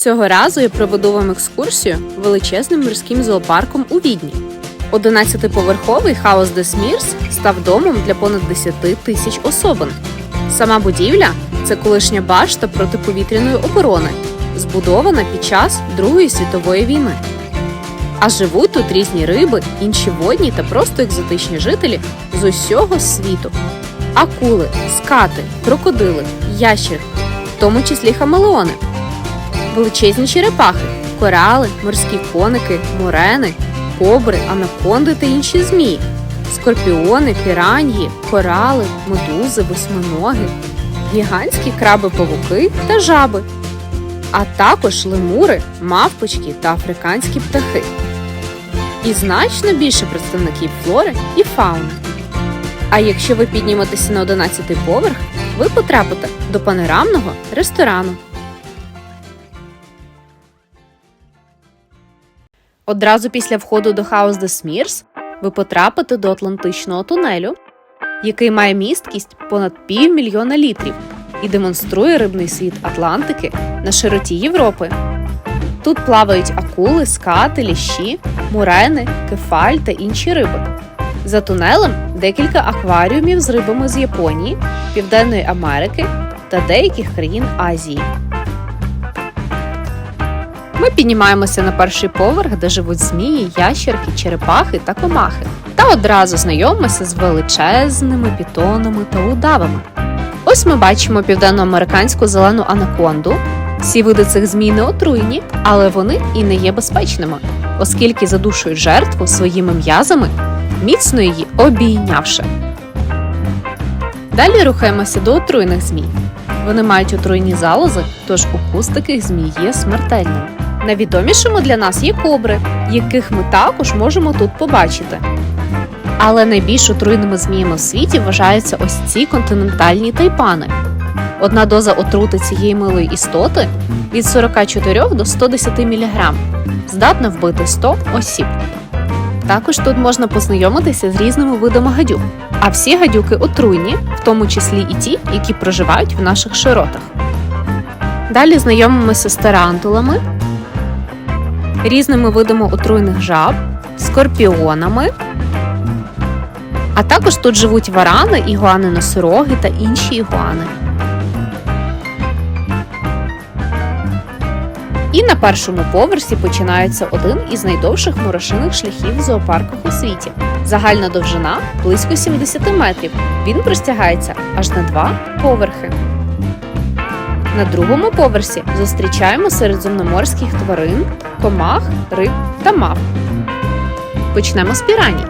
Цього разу я проведу вам екскурсію величезним морським зоопарком у Відні. 11-поверховий хаус де Смірс став домом для понад 10 тисяч особин. Сама будівля це колишня башта протиповітряної оборони, збудована під час Другої світової війни. А живуть тут різні риби, інші водні та просто екзотичні жителі з усього світу: акули, скати, крокодили, ящери, в тому числі хамелеони, величезні черепахи, корали, морські коники, морени, кобри, анаконди та інші змії, скорпіони, піраньї, корали, медузи, восьминоги, гігантські краби-павуки та жаби, а також лемури, мавпочки та африканські птахи. І значно більше представників флори і фауни. А якщо ви підніметеся на 11-й поверх, ви потрапите до панорамного ресторану. Одразу після входу до House de Смірс ви потрапите до Атлантичного тунелю, який має місткість понад півмільйона літрів і демонструє рибний світ Атлантики на широті Європи. Тут плавають акули, скати, ліщі, мурени, кефаль та інші риби. За тунелем декілька акваріумів з рибами з Японії, Південної Америки та деяких країн Азії. Ми піднімаємося на перший поверх, де живуть змії, ящерки, черепахи та комахи. Та одразу знайомимося з величезними пітонами та удавами. Ось ми бачимо південноамериканську зелену анаконду. Всі види цих змій не отруйні, але вони і не є безпечними, оскільки задушують жертву своїми м'язами, міцно її обійнявши. Далі рухаємося до отруйних змій. Вони мають отруйні залози, тож укус таких змій є смертельним. Найвідомішими для нас є кобри, яких ми також можемо тут побачити. Але найбільш отруйними зміями в світі вважаються ось ці континентальні тайпани. Одна доза отрути цієї милої істоти від 44 до 110 мг здатна вбити 100 осіб. Також тут можна познайомитися з різними видами гадюк. А всі гадюки отруйні, в тому числі і ті, які проживають в наших широтах. Далі знайомимося з тарантулами, різними видами отруйних жаб, скорпіонами. А також тут живуть варани, ігуани носороги та інші ігуани. І на першому поверсі починається один із найдовших мурашиних шляхів в зоопарках у світі. Загальна довжина близько 70 метрів. Він простягається аж на два поверхи. На другому поверсі зустрічаємо середземноморських тварин, комах, риб та мав. Почнемо з піраній.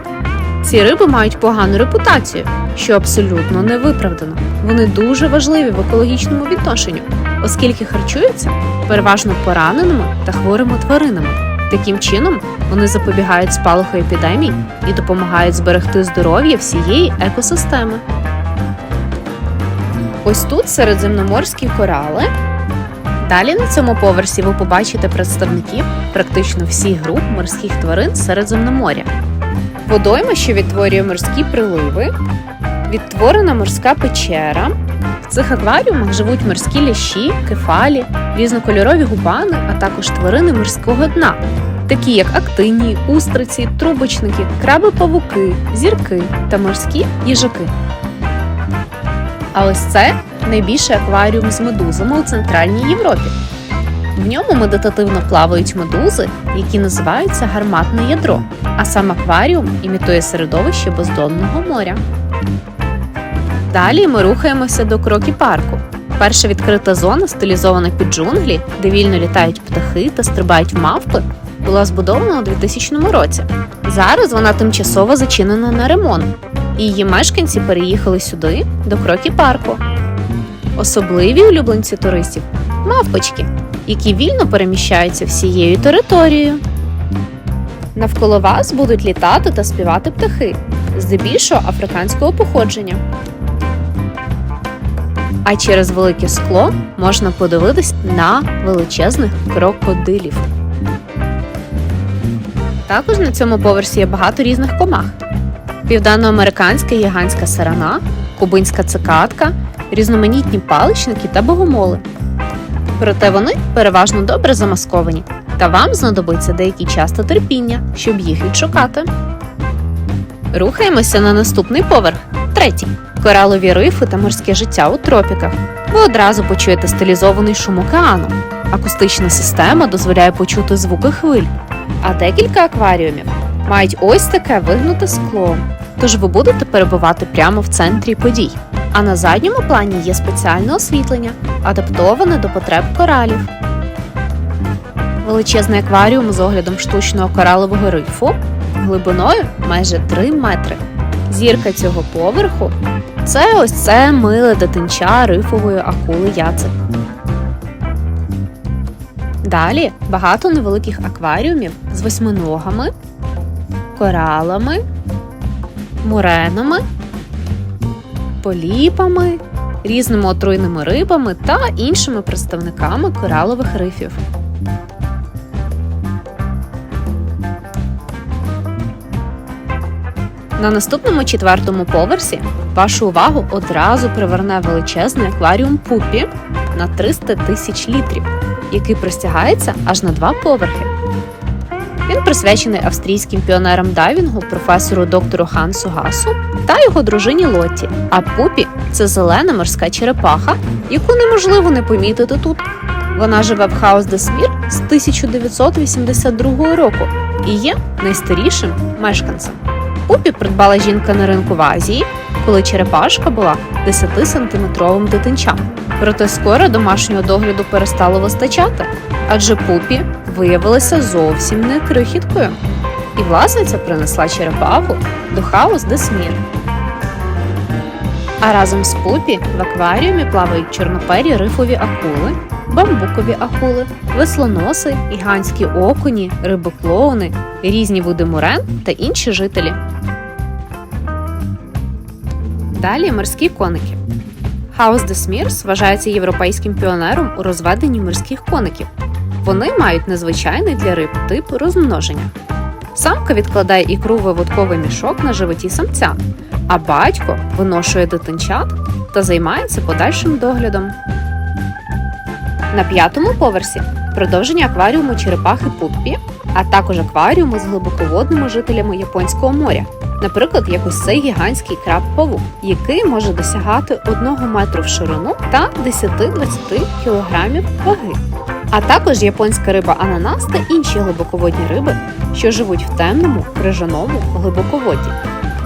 Ці риби мають погану репутацію, що абсолютно не виправдано. Вони дуже важливі в екологічному відношенню, оскільки харчуються переважно пораненими та хворими тваринами. Таким чином вони запобігають спалаху епідемій і допомагають зберегти здоров'я всієї екосистеми. Ось тут середземноморські корали. Далі на цьому поверсі ви побачите представників практично всіх груп морських тварин Середземноморя. Водойма, що відтворює морські приливи, відтворена морська печера. В цих акваріумах живуть морські лящі, кефалі, різнокольорові губани, а також тварини морського дна, такі як актинії, устриці, трубочники, краби-павуки, зірки та морські їжаки. А ось це найбільший акваріум з медузами у Центральній Європі. В ньому медитативно плавають медузи, які називаються гарматне ядро, а сам акваріум імітує середовище бездонного моря. Далі ми рухаємося до крокі парку. Перша відкрита зона, стилізована під джунглі, де вільно літають птахи та стрибають мавпи, була збудована у 2000 році. Зараз вона тимчасово зачинена на ремонт, її мешканці переїхали сюди, до крокі парку. Особливі улюбленці туристів мавпочки, які вільно переміщаються всією територією. Навколо вас будуть літати та співати птахи, здебільшого африканського походження. А через велике скло можна подивитись на величезних крокодилів. Також на цьому поверсі є багато різних комах: південноамериканська гігантська сарана, кубинська цикадка, різноманітні паличники та богомоли. Проте вони переважно добре замасковані, та вам знадобиться деякий час та терпіння, щоб їх відшукати. Рухаємося на наступний поверх, третій. Коралові рифи та морське життя у тропіках. Ви одразу почуєте стилізований шум океану. Акустична система дозволяє почути звуки хвиль, а декілька акваріумів мають ось таке вигнуте скло. Тож ви будете перебувати прямо в центрі подій. А на задньому плані є спеціальне освітлення, адаптоване до потреб коралів. Величезний акваріум з оглядом штучного коралового рифу глибиною майже 3 метри. Зірка цього поверху це ось це миле дитинча рифової акули яцик. Далі багато невеликих акваріумів з восьминогами, коралами, муренами, поліпами, різними отруйними рибами та іншими представниками коралових рифів. На наступному четвертому поверсі вашу увагу одразу приверне величезний акваріум пупі на 300 тисяч літрів, який простягається аж на два поверхи. Він присвячений австрійським піонерам дайвінгу, професору доктору Хансу Гасу та його дружині Лотті. А пупі це зелена морська черепаха, яку неможливо не помітити тут. Вона живе в Хаус де Смір з 1982 року і є найстарішим мешканцем. Пупі придбала жінка на ринку в Азії, коли черепашка була 10-сантиметровим дитинчам. Проте скоро домашнього догляду перестало вистачати, адже пупі виявилася зовсім не крихіткою. І власниця принесла черепаху до хаус де Смір. А разом з пупі в акваріумі плавають чорнопері рифові акули, бамбукові акули, веслоноси, гігантські окуні, риби-клоуни, різні види мурен та інші жителі. Далі морські коники. Хаус де Смірс вважається європейським піонером у розведенні морських коників. Вони мають незвичайний для риб тип розмноження. Самка відкладає ікру в виводковий мішок на животі самця, а батько виношує дитинчат та займається подальшим доглядом. На п'ятому поверсі продовження акваріуму черепахи Пуппі, а також акваріуму з глибоководними жителями Японського моря. Наприклад, як ось цей гігантський краб павук, який може досягати 1 метру в ширину та 10-20 кілограмів ваги. А також японська риба ананас та інші глибоководні риби, що живуть в темному крижаному глибоководді.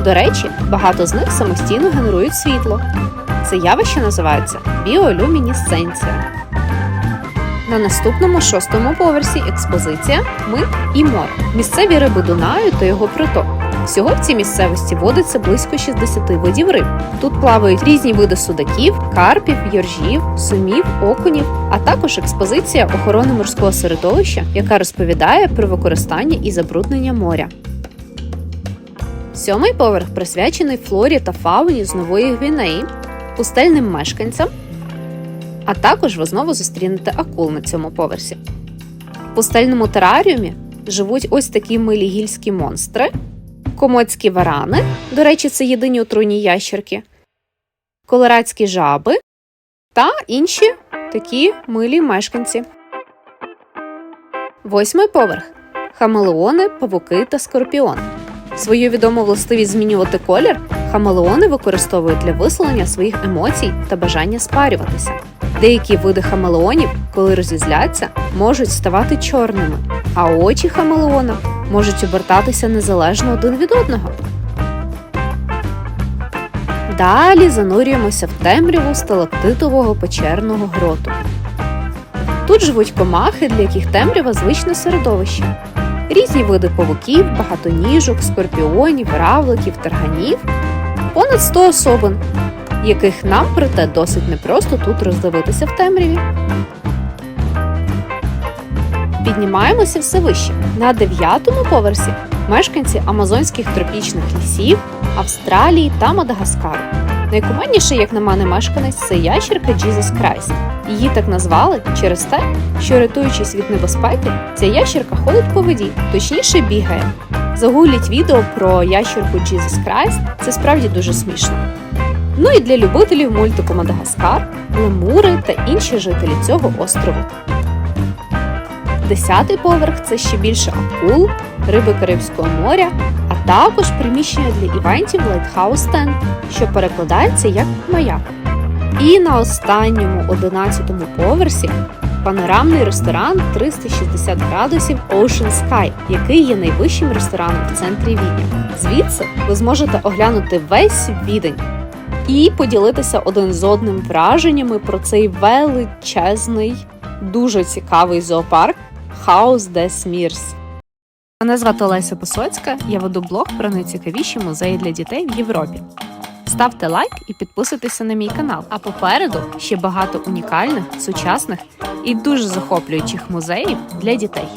До речі, багато з них самостійно генерують світло. Це явище називається біолюмінесценція. На наступному шостому поверсі експозиція Ми і море. Місцеві риби Дунаю та його приток. Всього в цій місцевості водиться близько 60 видів риб. Тут плавають різні види судаків, карпів, йоржів, сумів, окунів, а також експозиція охорони морського середовища, яка розповідає про використання і забруднення моря. Сьомий поверх присвячений флорі та фауні з Нової Гвінеї, пустельним мешканцям, а також ви знову зустрінете акул на цьому поверсі. В пустельному тераріумі живуть ось такі милі гільські монстри, комоцькі варани, до речі, це єдині отруйні ящерки, колорадські жаби та інші такі милі мешканці. Восьмий поверх хамелеони, павуки та скорпіон. Свою відому властивість змінювати колір хамелеони використовують для висловлення своїх емоцій та бажання спарюватися. Деякі види хамелеонів, коли розізляться, можуть ставати чорними, а очі хамелеона можуть обертатися незалежно один від одного. Далі занурюємося в темряву сталактитового печерного гроту. Тут живуть комахи, для яких темрява звичне середовище. Різні види павуків, багатоніжок, скорпіонів, равликів, тарганів, понад 100 особин, яких нам проте досить непросто тут роздивитися в темряві. Піднімаємося все вище. На дев'ятому поверсі мешканці амазонських тропічних лісів, Австралії та Мадагаскару. Найкуманніший, як на мене, мешканець це ящерка Jesus Christ. Її так назвали через те, що рятуючись від небезпеки, ця ящерка ходить по воді, точніше бігає. Загугліть відео про ящерку Jesus Christ, це справді дуже смішно. Ну і для любителів мультику Мадагаскар, лемури та інші жителі цього острову. Десятий поверх це ще більше акул, риби Карибського моря, а також приміщення для івентів Lighthouse Stand, що перекладається як маяк. І на останньому одинадцятому поверсі панорамний ресторан 360 градусів Ocean Sky, який є найвищим рестораном в центрі Відня. Звідси ви зможете оглянути весь відень і поділитися один з одним враженнями про цей величезний, дуже цікавий зоопарк Хаус де Смірс. Мене звати Олеся Посоцька. Я веду блог про найцікавіші музеї для дітей в Європі. Ставте лайк і підписуйтеся на мій канал. А попереду ще багато унікальних, сучасних і дуже захоплюючих музеїв для дітей.